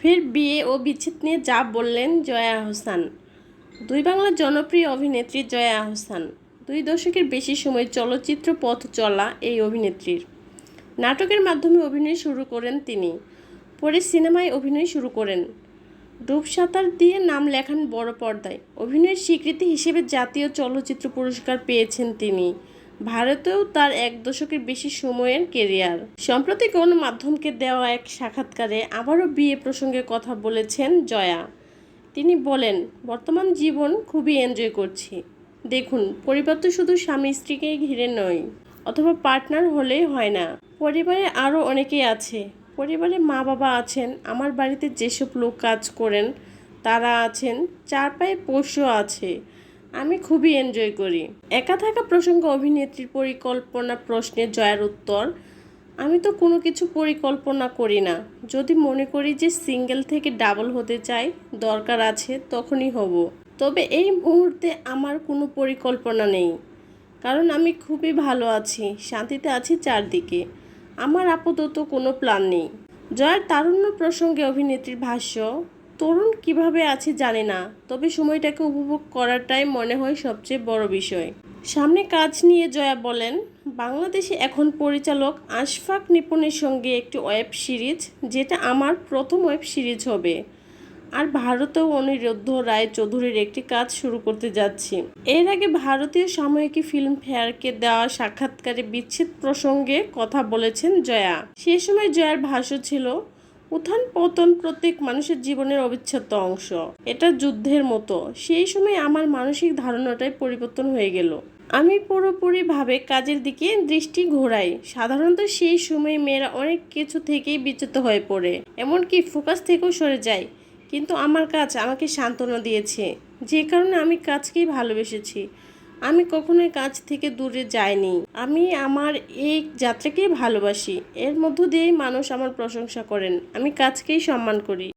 ফের বিয়ে ও বিচ্ছেদ নিয়ে যা বললেন জয়া আহসান। দুই বাংলার জনপ্রিয় অভিনেত্রী জয়া আহসান। দুই দশকের বেশি সময় চলচ্চিত্র পথ চলা এই অভিনেত্রীর। নাটকের মাধ্যমে অভিনয় শুরু করেন তিনি। পরে সিনেমায় অভিনয় শুরু করেন। ডুব সাঁতার দিয়ে নাম লেখান বড় পর্দায়। অভিনয়ের স্বীকৃতি হিসেবে জাতীয় চলচ্চিত্র পুরস্কার পেয়েছেন তিনি। ভারতেও তার এক দশকের বেশি সময়ের কেরিয়ার। সম্প্রতি গণমাধ্যমকে দেওয়া এক সাক্ষাৎকারে আবারও বিয়ে প্রসঙ্গে কথা বলেছেন জয়া। তিনি বলেন, বর্তমান জীবন খুবই এনজয় করছি। দেখুন, পরিবার তো শুধু স্বামী স্ত্রীকে ঘিরে নয়, অথবা পার্টনার হলেই হয় না। পরিবারে আরও অনেকেই আছে। পরিবারে মা বাবা আছেন, আমার বাড়িতে যেসব লোক কাজ করেন, তারা আছেন চার পায়ে পশু আছে। আমি খুবই এনজয় করি। একা থাকা প্রসঙ্গ অভিনেত্রীর পরিকল্পনা প্রশ্নে জয়ের উত্তর, আমি তো কোনো কিছু পরিকল্পনা করি না। যদি মনে করি যে সিঙ্গেল থেকে ডাবল হতে চাই, দরকার আছে, তখনই হব। তবে এই মুহূর্তে আমার কোনো পরিকল্পনা নেই। কারণ আমি খুবই ভালো আছি, শান্তিতে আছি চারদিকে। আমার আপাতত কোনো প্ল্যান নেই। জয়ের তারুণ্য প্রসঙ্গে অভিনেত্রীর ভাষ্য তরুণ কীভাবে আছে জানে না, তবে সময়টাকে উপভোগ করাটাই মনে হয় সবচেয়ে বড় বিষয়। সামনে কাজ নিয়ে জয়া বলেন, বাংলাদেশে এখন পরিচালক আশফাক নিপুণের সঙ্গে একটি ওয়েব সিরিজ, যেটা আমার প্রথম ওয়েব সিরিজ হবে। আর ভারতেও অনিরুদ্ধ রায় চৌধুরীর একটি কাজ শুরু করতে যাচ্ছি। এর আগে ভারতীয় সাময়িকী ফিল্ম ফেয়ারকে দেওয়া সাক্ষাৎকারে বিচ্ছেদ প্রসঙ্গে কথা বলেছেন জয়া। সে সময় জয়ার ভাষ্য ছিল উত্থান পতন প্রত্যেক মানুষের জীবনের অবিচ্ছেদ্য অংশ। এটা যুদ্ধের মতো। সেই সময় আমার মানসিক ধারণাটাই পরিবর্তন হয়ে গেল। আমি পুরোপুরিভাবে কাজের দিকে দৃষ্টি ঘোরাই। সাধারণত সেই সময় মেয়েরা অনেক কিছু থেকেই বিচ্যুত হয়ে পড়ে। এমনকি ফোকাস থেকেও সরে যায়। কিন্তু আমার কাজ আমাকে সান্ত্বনা দিয়েছে। যে কারণে আমি কাজকেই ভালোবেসেছি। আমি কখনোই কাজ থেকে দূরে যাইনি। আমি আমার এই যাত্রাকেই ভালোবাসি। এর মধ্য দিয়েই মানুষ আমার প্রশংসা করেন। আমি কাজকেই সম্মান করি।